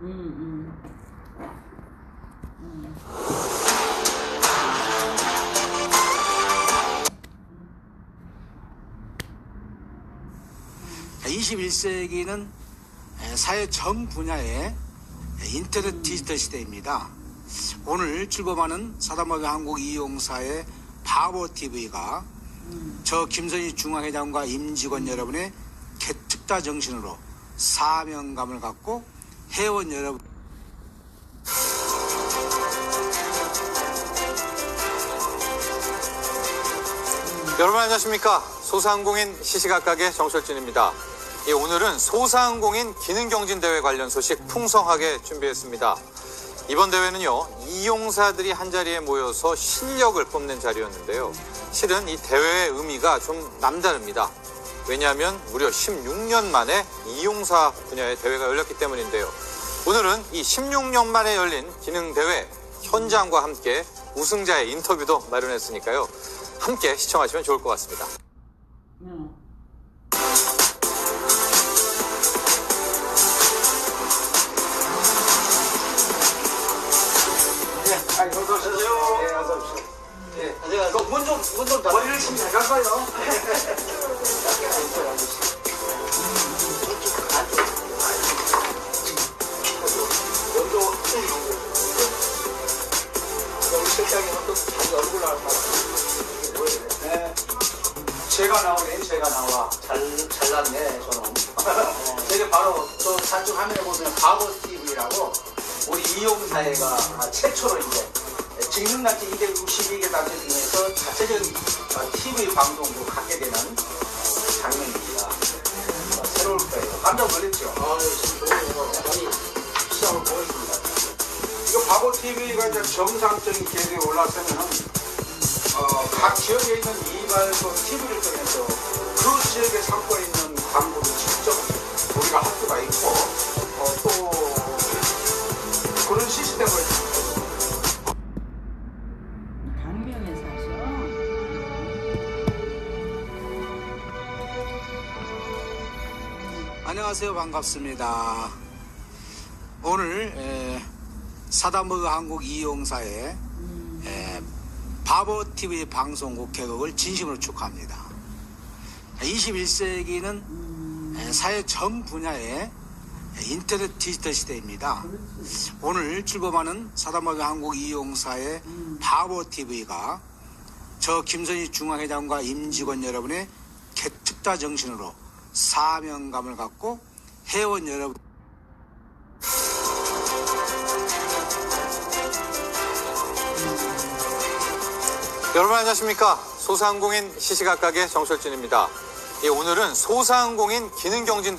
음, 자, 21세기는 사회 전 분야의 인터넷 디지털 시대입니다. 오늘 출범하는 사단법인 한국 이용사의 바보 TV가 저 김선희 중앙회장과 임직원 여러분의 개특다 정신으로 사명감을 갖고 회원 여러분. 여러분 안녕하십니까? 소상공인 시시각각의 정철진입니다. 예, 오늘은 소상공인 기능경진대회 관련 소식 풍성하게 준비했습니다. 이번 대회는요 이용사들이 한자리에 모여서 실력을 뽐낸 자리였는데요. 실은 이 대회의 의미가 좀 남다릅니다 왜냐하면 무려 16년 만에 이용사 분야의 대회가 열렸기 때문인데요 오늘은 이 16년 만에 열린 기능 대회 현장과 함께 우승자의 인터뷰도 마련했으니까요 함께 시청하시면 좋을 것 같습니다. 음. 아, 어서 오세요. 예, 어서 오십시오. 예, 제가 문좀 문좀 머리를 좀 잘갈까요? 우리 실장님은 또 자기 얼굴 나올 것 네. 제가 나오네, 제가 나와. 잘, 잘났네, 저는. 저게 바로 또 산중 화면에 보면 바보 TV라고 우리 이용사회가 아, 최초로 이제 직능단체 262개 단체 중에서 자체적인 어, TV 방송도 갖게 되는 어, 장면입니다. 어, 새로울 거예요. 깜짝 놀랐죠? 아, 너무 많이 시장을 보고 있습니다. 이거 바보 TV가 이제 정상적인 계획에 올라서면은 어, 각 지역에 있는 이발소 TV를 통해서 그 지역에 삼고 있는 광고를 직접 안녕하세요. 반갑습니다. 오늘 에, 사단버그 한국 이용사의 에, 바보TV 방송국 개국을 진심으로 축하합니다. 21세기는 사회 전 분야의 인터넷 디지털 시대입니다. 오늘 출범하는 사단법인 한국 이용사의 바보TV가 저 김선희 중앙회장과 임직원 여러분의 개특다 정신으로 사명감을 갖고 회원 여러분 여러분 안녕하십니까? 소상공인 시시각각의 정철진입니다. 예, 오늘은 소상공인 기능경진